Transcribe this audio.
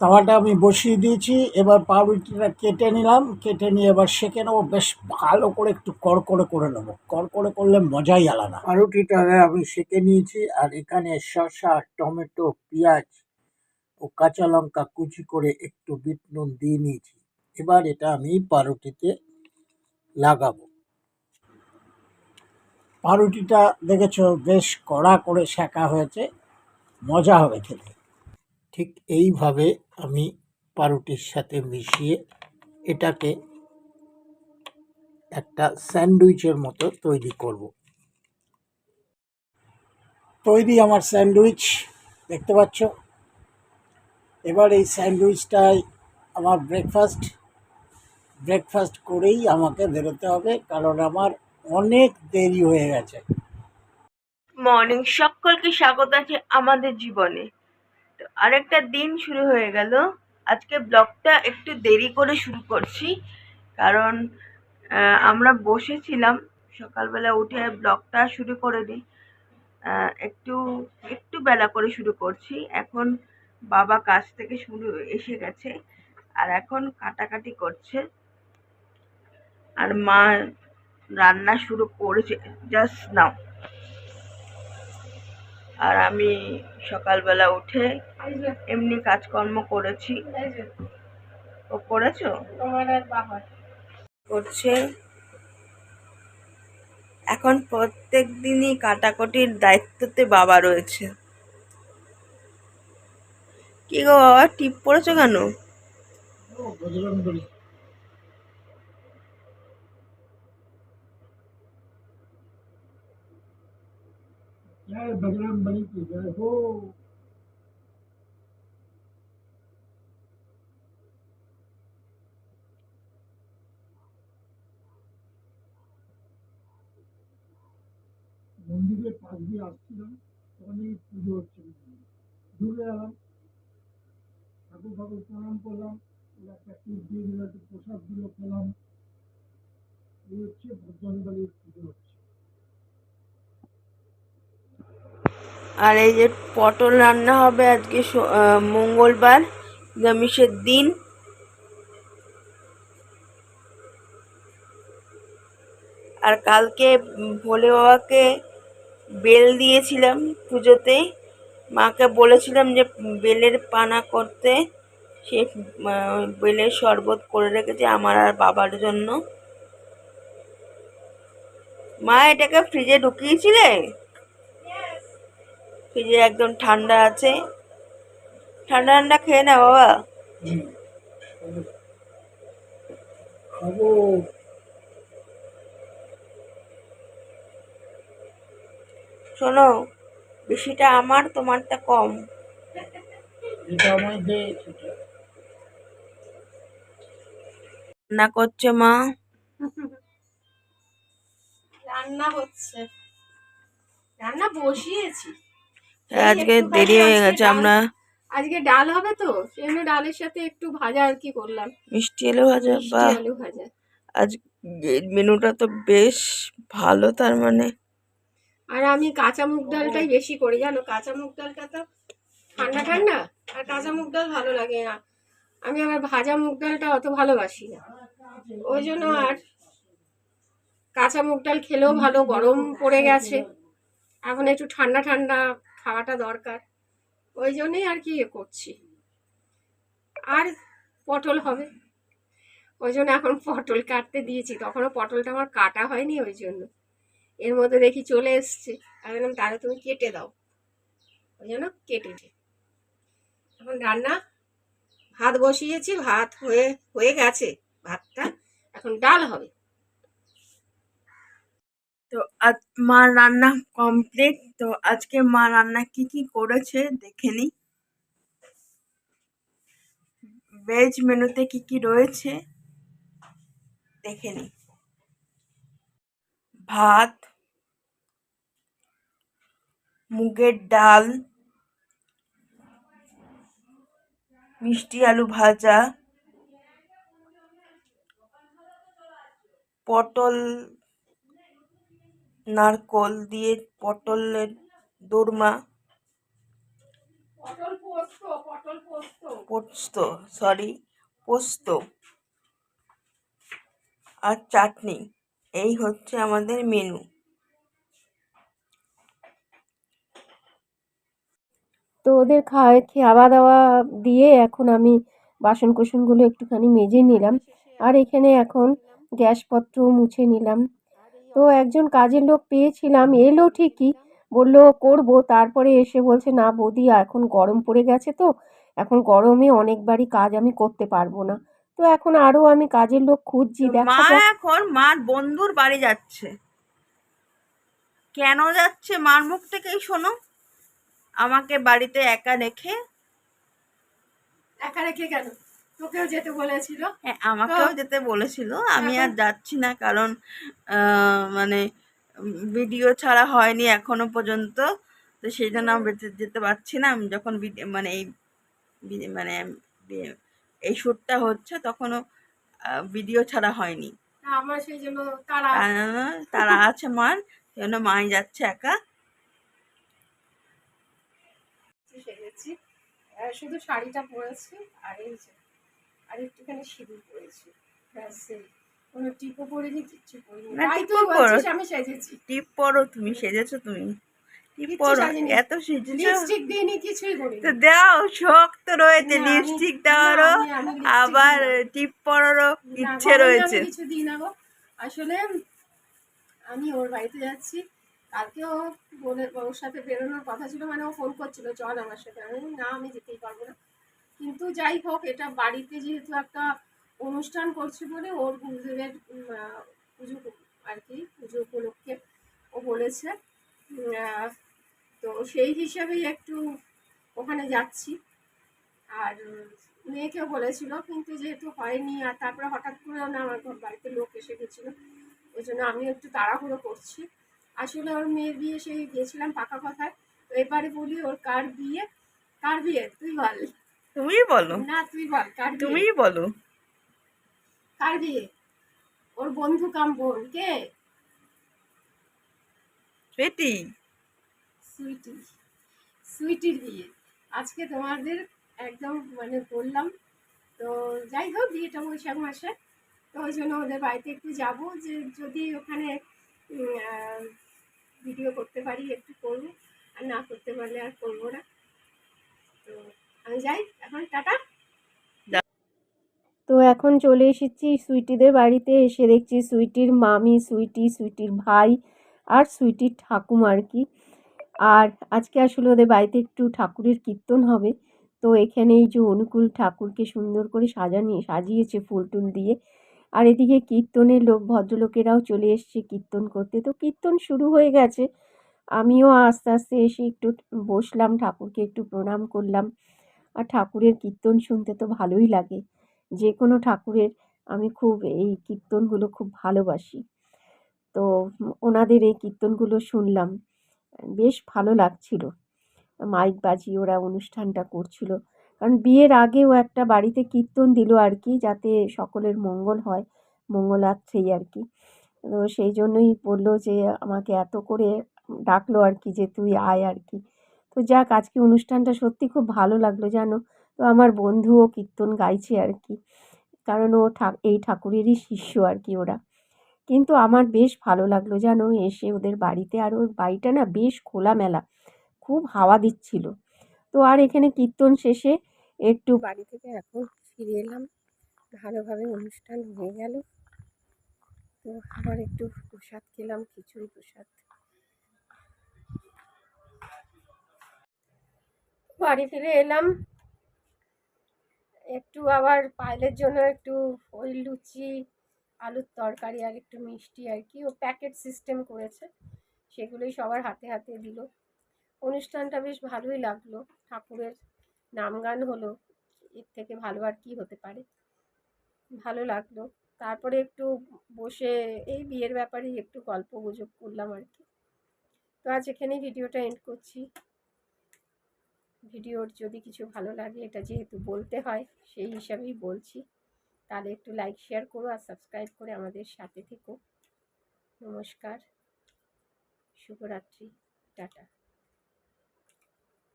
তাওয়াটা আমি বসিয়ে দিয়েছি এবার পাউরুটিটা কেটে নিলাম কেটে নিয়ে এবার সেঁকে নেব বেশ ভালো করে একটু কড়কড়ে করে নেব। কড়কড়ে করলে মজাই আলাদা। পাউরুটিটা আমি সেঁকে নিয়েছি আর এখানে শসা টমেটো পেঁয়াজ ও কাঁচা লঙ্কা কুচি করে একটু বিট নুন দিয়ে নিয়েছি। এবার এটা আমি পাউরুটিতে লাগাবো। পাউরুটিটা দেখেছ বেশ কড়া করে সেঁকা হয়েছে মজা হবে খেতে। ঠিক এইভাবে আমি পাউরুটির সাথে মিশিয়ে এটাকে একটা স্যান্ডউইচের মতো তৈরি করব। তৈরি আমার স্যান্ডউইচ, দেখতে পাচ্ছ? এবার এই স্যান্ডউইচটাই আমার ব্রেকফাস্ট ব্রেকফাস্ট করেই আমাকে বেরোতে হবে কারণ আমার অনেক দেরি হয়ে গেছে। মর্নিং সকলকে স্বাগত আছে আমাদের জীবনে। আরেকটা দিন শুরু হয়ে গেল। আজকে ব্লগটা একটু দেরি করে শুরু করছি, কারণ আমরা বসেছিলাম। সকালবেলা উঠে ব্লগটা শুরু করে দিই। একটু একটু বেলা করে শুরু করছি। এখন বাবা কাজ থেকে শুরু এসে গেছে, আর এখন কাটাকাটি করছে। আর মা রান্না শুরু করেছে জাস্ট নাও আর আমি সকালবেলা উঠে এমনি কাজকর্ম করেছি। ও করেছ? করছে। এখন প্রত্যেক দিনই কাটাকুটির দায়িত্বতে বাবা রয়েছে। কি গো বাবা টিপ পড়েছো কেন? বজরংবলী जय बजरंगबली की जय हो মন্দিরের পাশ দিয়ে আসছিলাম ওখানে পুজো হচ্ছে ঘুরে এলাম ঠাকুর ঠাকুর প্রণাম করলাম ওরা একটা টিপ দিয়ে দিল একটু প্রসাদ দিল খেলাম এই হচ্ছে বজরংবলীর পুজো হচ্ছে আর এই যে পটল রান্না হবে আজকে মঙ্গলবার, নিরামিষের দিন। আর কালকে ভোলে বাবাকে বেল দিয়েছিলাম পুজোতে। মাকে বলেছিলাম যে বেলের পানা করতে। সে বেলের শরবত করে রেখেছে আমার আর বাবার জন্য। মা, এটাকে ফ্রিজে ঢুকিয়েছিলে? ফ্রিজে একদম ঠান্ডা আছে। ঠান্ডা ঠান্ডা খেয়ে না বাবা। শোনো, বেশিটা আমার, তোমারটা কম। রান্না করছে মা? রান্না হচ্ছে। রান্না বসিয়েছি। আজকে দেরি হয়ে গেছে আমরা আজকে ডাল হবে তো সেই জন্য ডালের সাথে একটু ভাজা আর কি করলাম। মিষ্টি আলু ভাজা বা আলু ভাজা। আজ মেনুটা তো বেশ ভালো তার মানে। আর আমি কাঁচা মুগ ডালটাই বেশি করি জানো? কাঁচা মুগ ডালটা তো ঠান্ডা ঠান্ডা আর কাঁচা মুগ ডাল ভালো লাগে না। আমি আমার ভাজা মুগ ডালটা অত ভালোবাসি না। ওই জন্য আর কাঁচা মুগ ডাল খেলেও ভালো গরম পড়ে গেছে। এখন একটু ঠান্ডা ঠান্ডা খাওয়াটা দরকার। ওই জন্যই আর কি ইয়ে করছি। আর পটল হবে। ওই জন্য এখন পটল কাটতে দিয়েছি। তখনও পটলটা আমার কাটা হয়নি ওই জন্য। এর মধ্যে দেখি চলে এসছে। আমি বললাম, তাহলে তুমি কেটে দাও। ওই জন্য কেটে দিই। এখন রান্না, ভাত বসিয়েছি। ভাত হয়ে হয়ে গেছে। ভাতটা এখন ডাল হবে। তো আজ মা রান্না কমপ্লিট তো আজকে মা রান্না কি কি করেছে দেখে নি। ভেজ মেনুতে কি কি রয়েছে দেখে নি। ভাত, মুগের ডাল, মিষ্টি আলু ভাজা, পটল নারকোল দিয়ে পটলের দোরমা পোস্ত পোস্ত। পোস্ত সরি পোস্ত আর চাটনি। এই হচ্ছে আমাদের মেনু তো ওদের খাওয়া খাওয়া দাওয়া দিয়ে এখন আমি বাসন কোসনগুলো একটুখানি মেজে নিলাম। আর এখানে এখন গ্যাসপত্র মুছে নিলাম। তো একজন কাজের লোক পেয়েছিলাম এলো ঠিকই বলল করব। তারপরে এসে বলছে না বৌদি এখন গরম পড়ে গেছে তো এখন গরমে অনেকবারই কাজ আমি করতে পারব না। তো এখন আরও আমি কাজের লোক খুঁজছি দেখা মা এখন মার বন্ধুর বাড়ি যাচ্ছে। কেন যাচ্ছে মার মুখ থেকেই শোনো। আমাকে বাড়িতে একা রেখে একা রেখে কেন? তোকেও যেতে বলেছিল। হ্যাঁ আমাকেও যেতে বলেছিল। আমি আর যাচ্ছি না কারণ মানে ভিডিও ছাড়া হয়নি এখনও পর্যন্ত। তো সেই জন্য আমি যেতে- পারছি না। আমি যখন মানে এই মানে এই শ্যুটটা হচ্ছে তখনও ভিডিও ছাড়া হয়নি। আমার সেই জন্য তারা তারা আছে মার সেই জন্য মাই যাচ্ছে একা। সেজেছি শুধু শাড়িটা পরেছি আর এই যে আর একটুখানি সিঁদুর পরেছি। ব্যাস। কোনো টিপও পরিনি কিচ্ছু পরিনি। না, তাই টিপও বলছিস পরো। আমি সেজেছি। টিপ পরো তুমি সেজেছো তুমি টিপ কিচ্ছু পরো। সাজিনি। এত সেজেছো। লিপস্টিক দিইনি কিছুই করিনি। তো দাও শখ তো রয়েছে। না, আমি- লিপস্টিক না, আমি- আমি lipstick আবার দিই টিপ পরারও না, ইচ্ছে গরমে রয়েছে। কিছু দিই না গো। আসলে আমি ওর বাড়িতে যাচ্ছি। কালকেও বলে ওর সাথে বেরোনোর কথা ছিল মানে ও ফোন করছিল চল আমার সাথে। আমি বললাম, না আমি যেতেই পারব না। কিন্তু যাই হোক, এটা বাড়িতে যেহেতু একটা অনুষ্ঠান করছে বলে ওর গুরুদেবের পুজো আর কি, পুজো উপলক্ষে ও বলেছে। তো সেই হিসাবেই একটু ওখানে যাচ্ছি। আর মেয়েকেও বলেছিল, কিন্তু যেহেতু হয়নি, আর তারপরে হঠাৎ করেও না আমার ঘর বাড়িতে লোক এসে গেছিল, ওই জন্য আমি একটু তাড়াহুড়ো করছি। আসলে ওর মেয়ের বিয়ে, সেই গিয়েছিলাম পাকা কথায়। তো এবারে বলি ওর কার বিয়ে? কার বিয়ে? তুই বল। তুমি বলো। না তুই বল কার তুমি বলো। কার বিয়ে? ওর বন্ধু কাম বোন কে? পেটি সুইটি সুইটির বিয়ে। আজকে তোমাদের একদম মানে বললাম তো যাই হোক বিয়েটা বৈশাখ মাসে। তো ওই জন্য ওদের বাড়িতে একটু যাব যে যদি ওখানে ভিডিও করতে পারি একটু করব। আর না করতে পারলে আর করব না। তো তো এখন চলে এসেছি সুইটিদের বাড়িতে, এসে দেখছি সুইটির মামি, সুইটি, সুইটির ভাই আর সুইটির ঠাকুমা আর কি। আর আজকে আসলে ওদের বাড়িতে একটু ঠাকুরের কীর্তন হবে। তো এখানে এই যে অনুকূল ঠাকুরকে সুন্দর করে সাজানি, সাজিয়েছে ফুল টুল দিয়ে। আর এদিকে কীর্তনের লোক, ভদ্রলোকেরাও চলে এসছে কীর্তন করতে। তো কীর্তন শুরু হয়ে গেছে। আমিও আস্তে আস্তে এসে একটু বসলাম, ঠাকুরকে একটু প্রণাম করলাম। আর ঠাকুরের কীর্তন শুনতে তো ভালোই লাগে। যে কোনো ঠাকুরের আমি খুব এই কীর্তনগুলো খুব ভালোবাসি। তো ওনাদের এই কীর্তনগুলো শুনলাম, বেশ ভালো লাগছিল। মাইক বাজিয়ে ওরা অনুষ্ঠানটা করছিল। কারণ বিয়ের আগেও একটা বাড়িতে কীর্তন দিল আর কি, যাতে সকলের মঙ্গল হয়, মঙ্গলার্থেই আর কি। তো সেই জন্যই বলল যে, আমাকে এত করে ডাকলো আর কি যে, তুই আয় আর কি। তো যাক, আজকে অনুষ্ঠানটা সত্যি খুব ভালো লাগল জানো? তো আমার বন্ধুও কীর্তন গাইছে আর কি। কারণ ও এই ঠাকুরেরই শিষ্য আর কি ওরা। কিন্তু আমার বেশ ভালো লাগল জানো, এসে ওদের বাড়িতে আর ওর বাড়িটা না বেশ খোলামেলা, খুব হাওয়া দিচ্ছিল। তো আর এখানে কীর্তন শেষে একটু বাড়ি থেকে এখন ফিরে এলাম। ভালোভাবে অনুষ্ঠান হয়ে গেল। তো আবার একটু প্রসাদ খেলাম, খিচুড়ি প্রসাদ। বাড়ি ফিরে এলাম। একটু আবার পায়েলের জন্য একটু ওই লুচি, আলুর তরকারি আর একটু মিষ্টি আর কি। ও প্যাকেট সিস্টেম করেছে, সেগুলোই সবার হাতে হাতে দিল। অনুষ্ঠানটা বেশ ভালোই লাগল। ঠাকুরের নাম গান হলো, এর থেকে ভালো আর কি হতে পারে। ভালো লাগল। তারপরে একটু বসে এই বিয়ের ব্যাপারেই একটু গল্প গুজব করলাম আর কি। তো আজ এখানেই ভিডিওটা এন্ড করছি। ভিডিওর যদি কিছু ভালো লাগে, এটা যেহেতু বলতে হয়, সেই হিসাবেই বলছি। তাহলে একটু লাইক শেয়ার করো আর সাবস্ক্রাইব করে আমাদের সাথে থেকো। নমস্কার। শুভরাত্রি। টাটা।